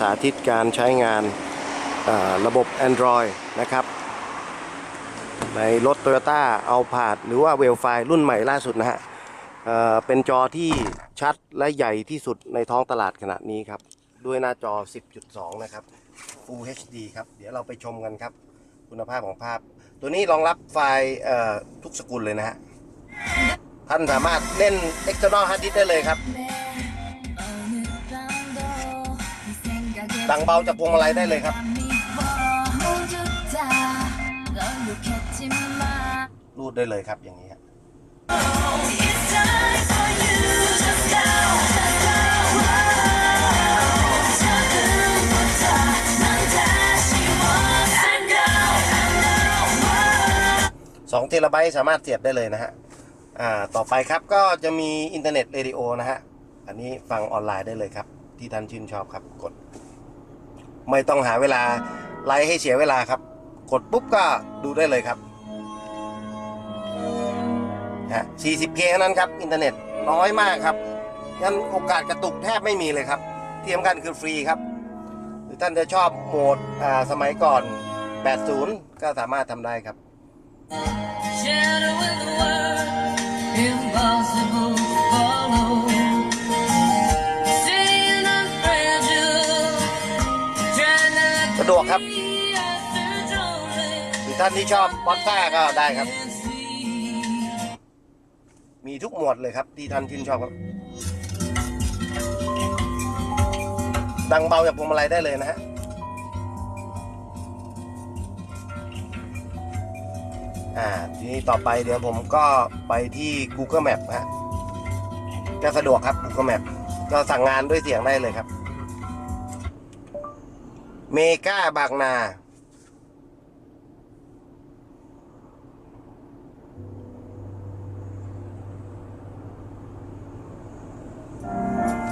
สาธิตการใช้งานระบบ Android นะครับ ในรถ Toyota a l p a r d หรือว่า w e l f i รุ่นใหม่ล่าสุดนะฮะเเป็นจอที่ชัดและใหญ่ที่สุดในท้องตลาดขณะนี้ครับ ด้วยหน้าจอ 10.2 นะครับ Full HD ครับ เดี๋ยวเราไปชมกันครับ คุณภาพของภาพ ตัวนี้รองรับไฟล์ทุกสกุลเลยนะฮะ ท่านสามารถเล่น external hard disk ได้เลยครับ ดังเบาจากพวงมาลัยได้เลยครับ รูดได้เลยครับอย่างนี้ครับ2เทราไบต์สามารถเสียบได้เลยนะฮะ อ่า ต่อไปครับก็จะมีอินเทอร์เน็ตเรดิโอนะฮะ อันนี้ฟังออนไลน์ได้เลยครับ ที่ท่านชื่นชอบครับ กด ไม่ต้องหาเวลาไลฟ์ให้เสียเวลาครับ กดปุ๊บก็ดูได้เลยครับฮะ 40K เท่านั้นครับอินเทอร์เน็ตน้อยมากครับยันโอกาสกระตุกแทบไม่มีเลยครับที่สำคัญคือฟรีครับหรือท่านจะชอบโหมดสมัยก่อน 80 ก็สามารถทำได้ครับ ดวกครับหรือท่านที่ชอบบอสซ่าก็ได้ครับ มีทุกหมวดเลยครับ ที่ท่านชื่นชอบครับ ดังเบาจากพวงมาลัยได้เลยนะฮะอ่าทีนี้ต่อไปเดี๋ยวผมก็ไปที่ Google Map ฮะก็สะดวกครับ Google Map ก็สั่งงานด้วยเสียงได้เลยครับ เมกาบางนา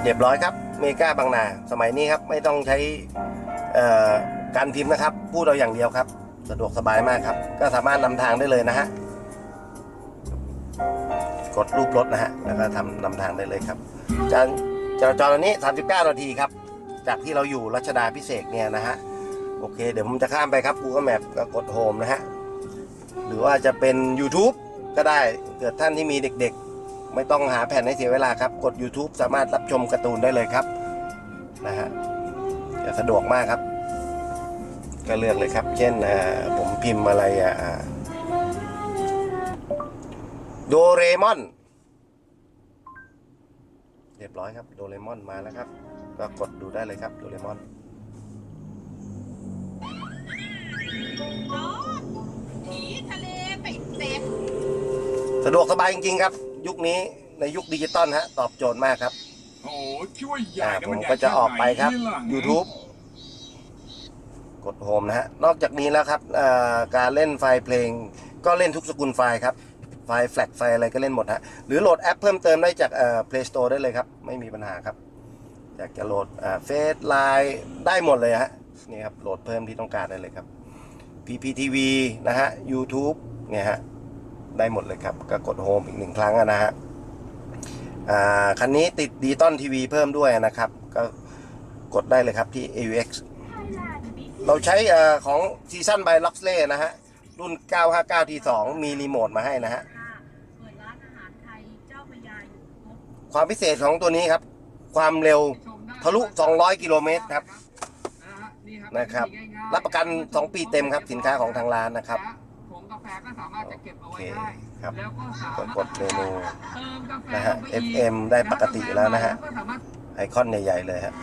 เรียบร้อยครับ เมกาบางนา สมัยนี้ครับ ไม่ต้องใช้การพิมพ์นะครับ พูดเอาอย่างเดียวครับ สะดวกสบายมากครับ ก็สามารถนำทางได้เลยนะฮะ กดรูปรถนะฮะ แล้วก็ทำนำทางได้เลยครับจานจราจรอันนี้ 39 นาทีครับ จากที่เราอยู่รัชดาพิเศษเนี่ยนะฮะโอเค เดี๋ยวผมจะข้ามไปครับ Google Map ก็กดโฮมนะฮะหรือว่าจะเป็น YouTube ก็ได้เกิดท่านที่มีเด็กๆ ไม่ต้องหาแผ่นให้เสียเวลาครับ กด YouTube สามารถรับชมการ์ตูนได้เลยครับนะฮะจะสะดวกมากครับ ก็เลือกเลยครับ เช่นผมพิมพ์อะไรอะโดเรมอน เรียบร้อยครับ โดเรมอนมาแล้วครับ ก็กดดูได้เลยครับโดเรมอนผีทะเลไปเสพสะดวกสบายจริงๆครับ ยุคนี้ในยุคดิจิตอลฮะตอบโจทย์มากครับโอ้คิดว่าใหญ่อ่านะผมัมนใหญ่ก็จะออกไปครับแค่ไหนล่ะ YouTube กดโฮมนะฮะ นอกจากนี้แล้วครับอ่าการเล่นไฟล์เพลง ก็เล่นทุกสกุลไฟล์ครับ ไฟล์แฟลกไฟล์อะไรก็เล่นหมดฮะ หรือโหลดแอปเพิ่มเติมได้จากเอ่อ Play Store ได้เลยครับ ไม่มีปัญหาครับ อยากจะโหลดเฟซไลน์ได้หมดเลยฮะนี่ครับโหลดเพิ่มที่ต้องการได้เลยครับ PPTV นะฮะ YouTube เนี่ยฮะได้หมดเลยครับ ก็กดโฮมอีกหนึ่งครั้งอะนะฮะอ่าคันนี้ติดดิจิตอลทีวีเพิ่มด้วยนะครับ ก็กดได้เลยครับที่ AUX เราใช้เอ่อของซีซันบายล็อกเล่นะฮะ รุ่น 959 T2 มีรีโมทมาให้นะฮะเปิดร้านอาหารไทยเจ้าพระยาอยู่ครบความพิเศษของตัวนี้ครับ ความเร็ว ทะลุ 200 กิโลเมตรครับนะครับรับประกัน 2 ปีเต็มครับสินค้าของทางร้านนะครับผงกาแฟก็สามารถจะเก็บเอาโอไว้เคได้ครับแล้วก็สาก็มารถกดเมนูเติมกาแฟนะฮะลงไปอีก FM ได้ปกติแล้วนะฮะก็สามารถไอคอนใหญ่ๆเลยฮะ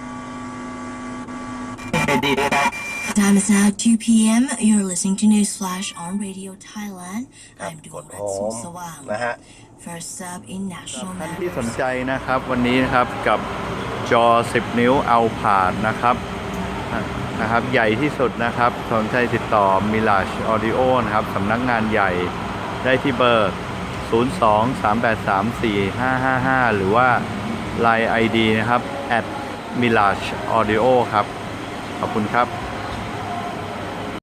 Time is now 2 p.m. You're listening to News Flash on Radio Thailand. ครับ I'm กด Duan โฮ Rat ม Sawang. นะฮะ First up in national ท่าน matters. ที่สนใจนะครับวันนี้นะครับกับ จอ 10 นิ้วเอาผ่านนะครับนะครับ ใหญ่ที่สุดนะครับสนใจติดต่อ Mirage Audio นะครับสำนักงานใหญ่ได้ที่เบอร์ 02-383-4555 หรือว่า Line ID นะครับ at Mirage Audio ครับ ขอบคุณครับ